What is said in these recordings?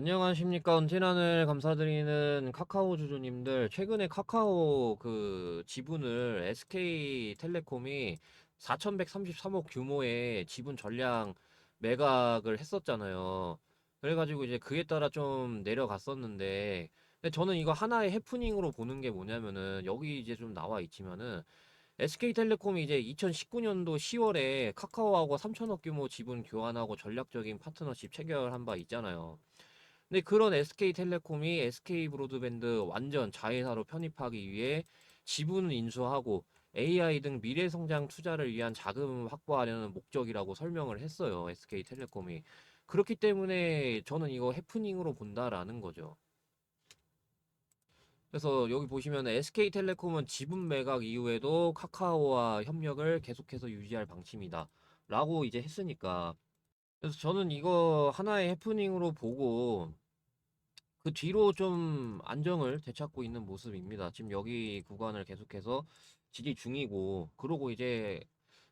안녕하십니까. 언제나늘 감사드리는 카카오 주주님들. 최근에 카카오 그 지분을 SK텔레콤이 4,133억 규모의 지분 전량 매각을 했었잖아요. 그래가지고 이제 그에 따라 좀 내려갔었는데, 근데 저는 이거 하나의 해프닝으로 보는 게 뭐냐면은, 여기 이제 좀 나와 있지만은, SK텔레콤이 이제 2019년도 10월에 카카오하고 3천억 규모 지분 교환하고 전략적인 파트너십 체결한 바 있잖아요. 근데 그런 SK텔레콤이 SK브로드밴드 완전 자회사로 편입하기 위해 지분을 인수하고 AI 등 미래 성장 투자를 위한 자금을 확보하려는 목적이라고 설명을 했어요. SK텔레콤이. 그렇기 때문에 저는 이거 해프닝으로 본다라는 거죠. 그래서 여기 보시면 SK텔레콤은 지분 매각 이후에도 카카오와 협력을 계속해서 유지할 방침이다. 라고 이제 했으니까. 그래서 저는 이거 하나의 해프닝으로 보고 그 뒤로 좀 안정을 되찾고 있는 모습입니다. 지금 여기 구간을 계속해서 지지 중이고, 그러고 이제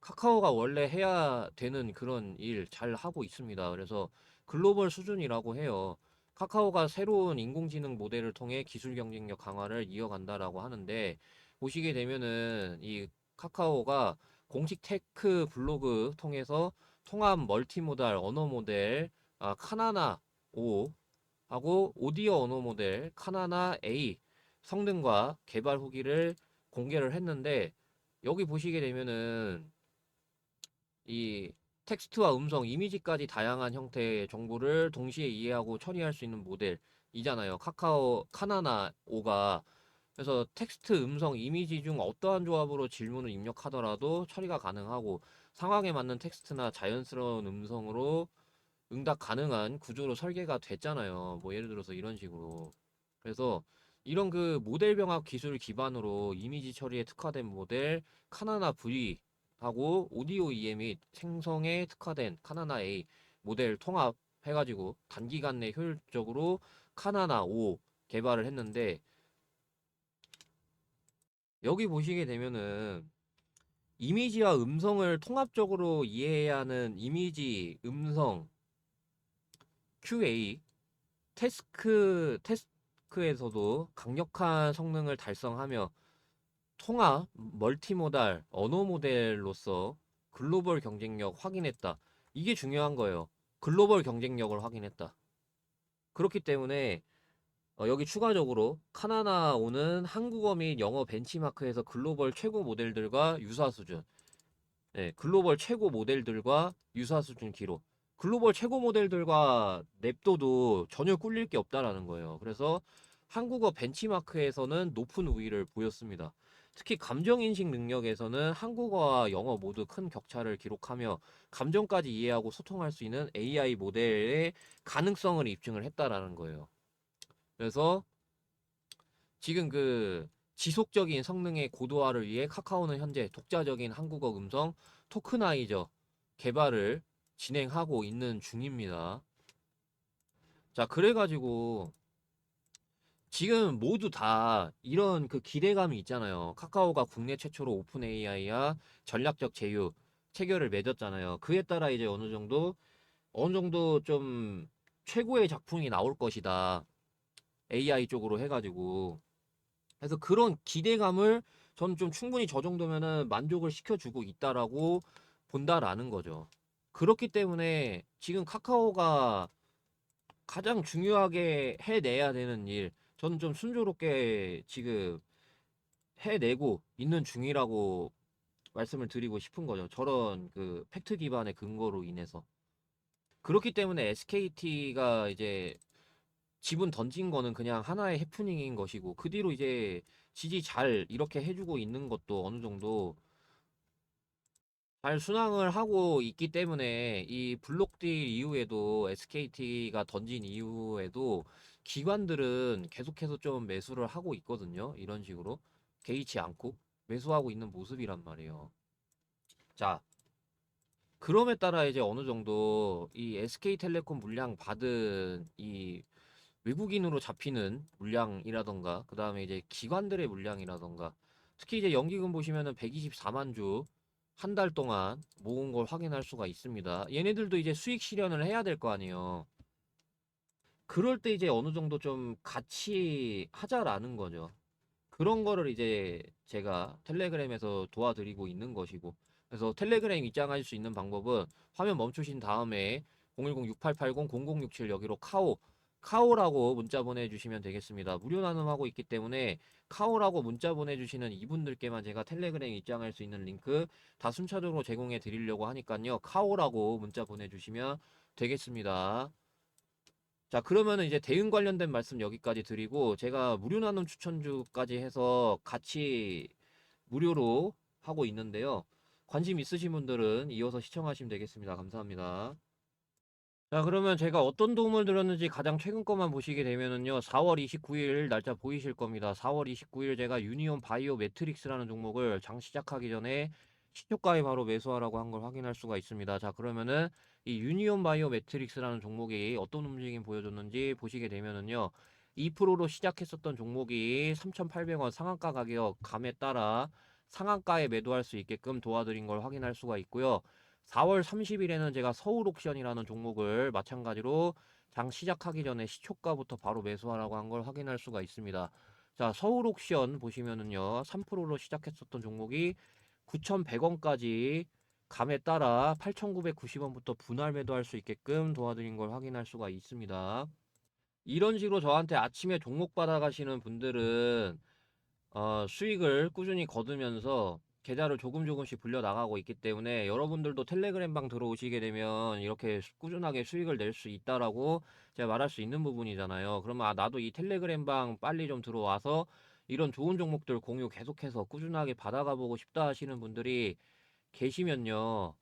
카카오가 원래 해야 되는 그런 일 잘 하고 있습니다. 그래서 글로벌 수준이라고 해요. 카카오가 새로운 인공지능 모델을 통해 기술 경쟁력 강화를 이어간다라고 하는데, 보시게 되면은 이 카카오가 공식 테크 블로그 통해서 통합 멀티모달 언어 모델 아, 카나나 5 하고 오디오 언어 모델 카나나 A 성능과 개발 후기를 공개를 했는데 여기 보시게 되면은 이 텍스트와 음성, 이미지까지 다양한 형태의 정보를 동시에 이해하고 처리할 수 있는 모델이잖아요. 카카오 카나나 5가 그래서 텍스트, 음성, 이미지 중 어떠한 조합으로 질문을 입력하더라도 처리가 가능하고 상황에 맞는 텍스트나 자연스러운 음성으로 응답 가능한 구조로 설계가 됐잖아요. 뭐 예를 들어서 이런 식으로. 그래서 이런 그 모델 병합 기술 기반으로 이미지 처리에 특화된 모델 카나나 V 하고 오디오 EM 및 생성에 특화된 카나나 A 모델 통합 해가지고 단기간 내 효율적으로 카나나 5 개발을 했는데 여기 보시게 되면은 이미지와 음성을 통합적으로 이해해야 하는 이미지, 음성, QA, 태스크, 태스크에서도 강력한 성능을 달성하며 통합, 멀티모달, 언어 모델로서 글로벌 경쟁력 확인했다. 이게 중요한 거예요. 글로벌 경쟁력을 확인했다. 그렇기 때문에 어, 여기 추가적으로 카나나 오는 한국어 및 영어 벤치마크에서 글로벌 최고 모델들과 유사 수준. 네, 글로벌 최고 모델들과 유사 수준 기록. 글로벌 최고 모델들과 냅둬도 전혀 꿀릴 게 없다라는 거예요. 그래서 한국어 벤치마크에서는 높은 우위를 보였습니다. 특히 감정인식 능력에서는 한국어와 영어 모두 큰 격차를 기록하며 감정까지 이해하고 소통할 수 있는 AI 모델의 가능성을 입증을 했다라는 거예요. 그래서 지금 그 지속적인 성능의 고도화를 위해 카카오는 현재 독자적인 한국어 음성 토크나이저 개발을 진행하고 있는 중입니다. 자, 그래가지고 지금 모두 다 이런 그 기대감이 있잖아요. 카카오가 국내 최초로 오픈 AI와 전략적 제휴 체결을 맺었잖아요. 그에 따라 이제 어느 정도 어느 정도 좀 최고의 작품이 나올 것이다. AI 쪽으로 해가지고 그래서 그런 기대감을 저는 좀 충분히 저 정도면은 만족을 시켜주고 있다라고 본다라는 거죠. 그렇기 때문에 지금 카카오가 가장 중요하게 해내야 되는 일, 저는 좀 순조롭게 지금 해내고 있는 중이라고 말씀을 드리고 싶은 거죠. 저런 그 팩트 기반의 근거로 인해서. 그렇기 때문에 SKT가 이제 지분 던진 거는 그냥 하나의 해프닝인 것이고, 그 뒤로 이제 지지 잘 이렇게 해주고 있는 것도 어느 정도 잘 순항을 하고 있기 때문에 이 블록딜 이후에도 SKT가 던진 이후에도 기관들은 계속해서 좀 매수를 하고 있거든요. 이런 식으로 개의치 않고 매수하고 있는 모습이란 말이에요. 자, 그럼에 따라 이제 어느 정도 이 SK텔레콤 물량 받은 이 외국인으로 잡히는 물량이라던가 그 다음에 이제 기관들의 물량이라던가 특히 이제 연기금 보시면은 124만 주 한 달 동안 모은 걸 확인할 수가 있습니다. 얘네들도 이제 수익 실현을 해야 될 거 아니에요. 그럴 때 이제 어느 정도 좀 같이 하자라는 거죠. 그런 거를 이제 제가 텔레그램에서 도와드리고 있는 것이고. 그래서 텔레그램 입장할 수 있는 방법은 화면 멈추신 다음에 010-6880-0067 여기로 카오 카오라고 문자 보내주시면 되겠습니다. 무료 나눔하고 있기 때문에 카오라고 문자 보내주시는 이분들께만 제가 텔레그램 입장할 수 있는 링크 다 순차적으로 제공해 드리려고 하니까요. 카오라고 문자 보내주시면 되겠습니다. 자, 그러면은 이제 대응 관련된 말씀 여기까지 드리고 제가 무료 나눔 추천주까지 해서 같이 무료로 하고 있는데요. 관심 있으신 분들은 이어서 시청하시면 되겠습니다. 감사합니다. 자, 그러면 제가 어떤 도움을 드렸는지 가장 최근 것만 보시게 되면은요. 4월 29일 날짜 보이실 겁니다. 4월 29일 제가 유니온 바이오 매트릭스라는 종목을 장 시작하기 전에 시초가에 바로 매수하라고 한 걸 확인할 수가 있습니다. 자, 그러면은 이 유니온 바이오 매트릭스라는 종목이 어떤 움직임 보여줬는지 보시게 되면은요. 2%로 시작했었던 종목이 3,800원 상한가 가격 감에 따라 상한가에 매도할 수 있게끔 도와드린 걸 확인할 수가 있고요. 4월 30일에는 제가 서울 옥션이라는 종목을 마찬가지로 장 시작하기 전에 시초가부터 바로 매수하라고 한 걸 확인할 수가 있습니다. 자, 서울 옥션 보시면은요. 3%로 시작했었던 종목이 9,100원까지 감에 따라 8,990원부터 분할 매도할 수 있게끔 도와드린 걸 확인할 수가 있습니다. 이런 식으로 저한테 아침에 종목 받아가시는 분들은 어, 수익을 꾸준히 거두면서 계좌를 조금 조금씩 불려 나가고 있기 때문에 여러분들도 텔레그램 방 들어오시게 되면 이렇게 수- 꾸준하게 수익을 낼 수 있다라고 제가 말할 수 있는 부분이잖아요. 그러면 아, 나도 이 텔레그램 방 빨리 좀 들어와서 이런 좋은 종목들 공유 계속해서 꾸준하게 받아가 보고 싶다 하시는 분들이 계시면요.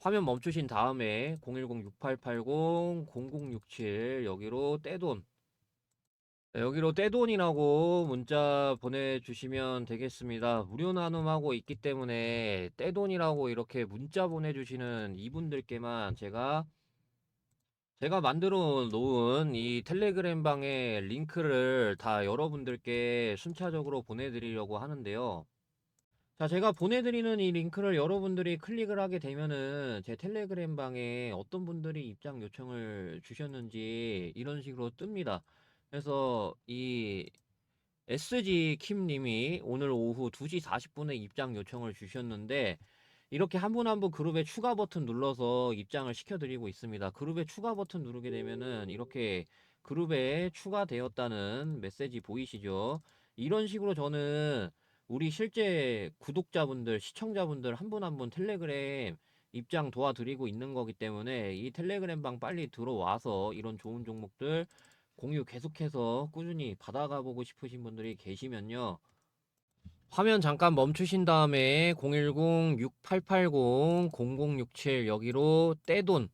화면 멈추신 다음에 010-6880-0067 여기로 떼돈 네, 여기로 떼돈이라고 문자 보내주시면 되겠습니다. 무료 나눔하고 있기 때문에 떼돈이라고 이렇게 문자 보내주시는 이분들께만 제가 제가 만들어 놓은 이 텔레그램 방의 링크를 다 여러분들께 순차적으로 보내드리려고 하는데요. 자, 제가 보내드리는 이 링크를 여러분들이 클릭을 하게 되면은 제 텔레그램 방에 어떤 분들이 입장 요청을 주셨는지 이런 식으로 뜹니다. 그래서 이 SG 킴님이 오늘 오후 2시 40분에 입장 요청을 주셨는데 이렇게 한 분 한 분 그룹에 추가 버튼 눌러서 입장을 시켜드리고 있습니다. 그룹에 추가 버튼 누르게 되면은 이렇게 그룹에 추가되었다는 메시지 보이시죠? 이런 식으로 저는 우리 실제 구독자분들, 시청자분들 한 분 한 분 텔레그램 입장 도와드리고 있는 거기 때문에 이 텔레그램 방 빨리 들어와서 이런 좋은 종목들 공유 계속해서 꾸준히 받아가 보고 싶으신 분들이 계시면요. 화면 잠깐 멈추신 다음에 010-6880-0067 여기로 떼돈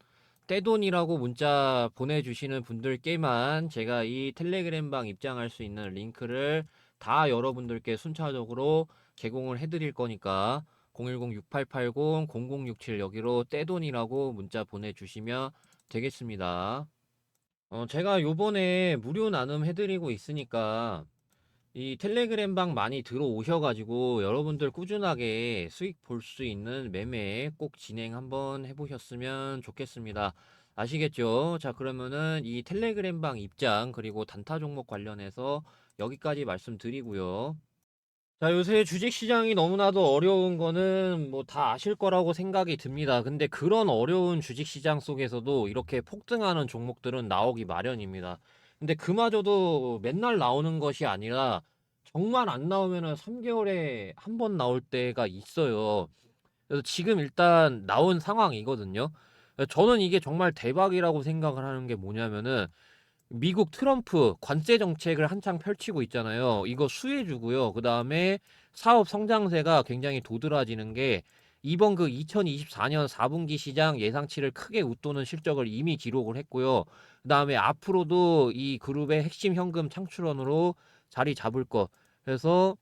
떼돈이라고 문자 보내주시는 분들께만 제가 이 텔레그램 방 입장할 수 있는 링크를 다 여러분들께 순차적으로 제공을 해드릴 거니까 010-6880-0067 여기로 떼돈이라고 문자 보내주시면 되겠습니다. 어, 제가 요번에 무료 나눔 해드리고 있으니까 이 텔레그램 방 많이 들어오셔가지고 여러분들 꾸준하게 수익 볼 수 있는 매매 꼭 진행 한번 해보셨으면 좋겠습니다. 아시겠죠? 자, 그러면은 이 텔레그램 방 입장 그리고 단타 종목 관련해서 여기까지 말씀드리고요. 자, 요새 주식시장이 너무나도 어려운 거는 뭐 다 아실 거라고 생각이 듭니다. 근데 그런 어려운 주식시장 속에서도 이렇게 폭등하는 종목들은 나오기 마련입니다. 근데 그마저도 맨날 나오는 것이 아니라 정말 안 나오면은 3개월에 한 번 나올 때가 있어요. 그래서 지금 일단 나온 상황이거든요. 저는 이게 정말 대박이라고 생각을 하는 게 뭐냐면은 미국 트럼프 관세 정책을 한창 펼치고 있잖아요. 이거 수혜주고요. 그 다음에 사업 성장세가 굉장히 도드라지는 게 이번 그 2024년 4분기 시장 예상치를 크게 웃도는 실적을 이미 기록을 했고요. 그 다음에 앞으로도 이 그룹의 핵심 현금 창출원으로 자리 잡을 것. 그래서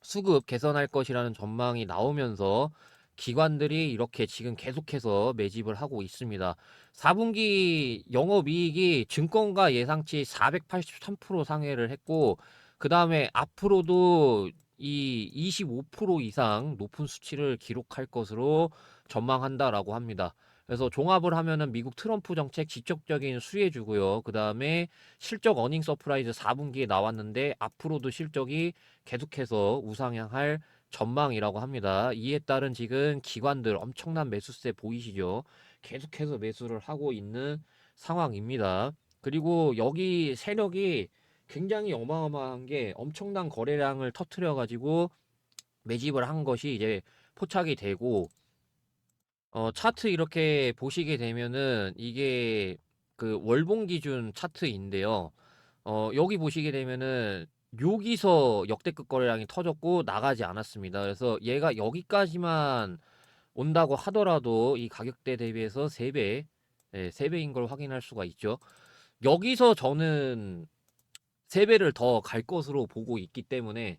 수급 개선할 것이라는 전망이 나오면서 기관들이 이렇게 지금 계속해서 매집을 하고 있습니다. 4분기 영업이익이 증권가 예상치 483% 상회를 했고, 그 다음에 앞으로도 이 25% 이상 높은 수치를 기록할 것으로 전망한다라고 합니다. 그래서 종합을 하면은 미국 트럼프 정책 지적적인 수혜주고요. 그 다음에 실적 어닝 서프라이즈 4분기에 나왔는데 앞으로도 실적이 계속해서 우상향할 전망이라고 합니다. 이에 따른 지금 기관들 엄청난 매수세 보이시죠? 계속해서 매수를 하고 있는 상황입니다. 그리고 여기 세력이 굉장히 어마어마한 게 엄청난 거래량을 터트려 가지고 매집을 한 것이 이제 포착이 되고 어 차트 이렇게 보시게 되면은 이게 그 월봉 기준 차트인데요. 어 여기 보시게 되면은 여기서 역대급 거래량이 터졌고 나가지 않았습니다. 그래서 얘가 여기까지만 온다고 하더라도 이 가격대 대비해서 3배, 예, 3배인 걸 확인할 수가 있죠. 여기서 저는 3배를 더 갈 것으로 보고 있기 때문에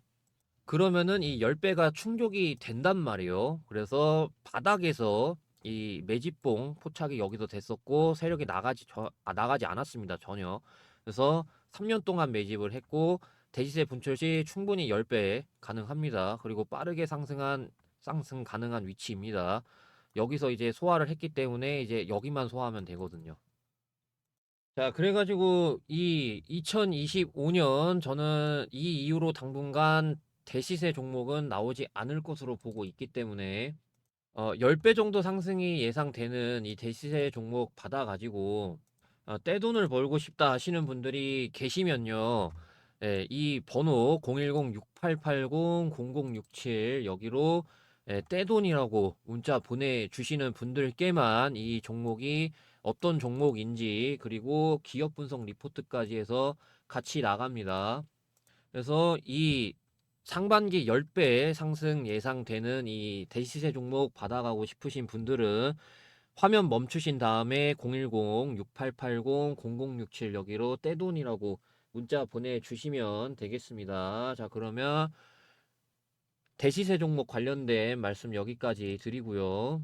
그러면은 이 10배가 충족이 된단 말이에요. 그래서 바닥에서 이 매집봉 포착이 여기서 됐었고 세력이 나가지 저, 아, 나가지 않았습니다. 전혀. 그래서 3년 동안 매집을 했고 대지세 분출 시 충분히 10배 가능합니다. 그리고 빠르게 상승한 상승 가능한 위치입니다. 여기서 이제 소화를 했기 때문에 이제 여기만 소화하면 되거든요. 자, 그래가지고 이 2025년 저는 이 이후로 당분간 대시세 종목은 나오지 않을 것으로 보고 있기 때문에 어, 10배 정도 상승이 예상되는 이 대시세 종목 받아가지고 어, 떼돈을 벌고 싶다 하시는 분들이 계시면요. 예, 이 번호 010-6880-0067 여기로 예, 떼돈이라고 문자 보내주시는 분들께만 이 종목이 어떤 종목인지 그리고 기업 분석 리포트까지 해서 같이 나갑니다. 그래서 이 상반기 10배 상승 예상되는 이 대시세 종목 받아가고 싶으신 분들은 화면 멈추신 다음에 010-6880-0067 여기로 떼돈이라고 문자 보내주시면 되겠습니다. 자, 그러면 대시세 종목 관련된 말씀 여기까지 드리고요.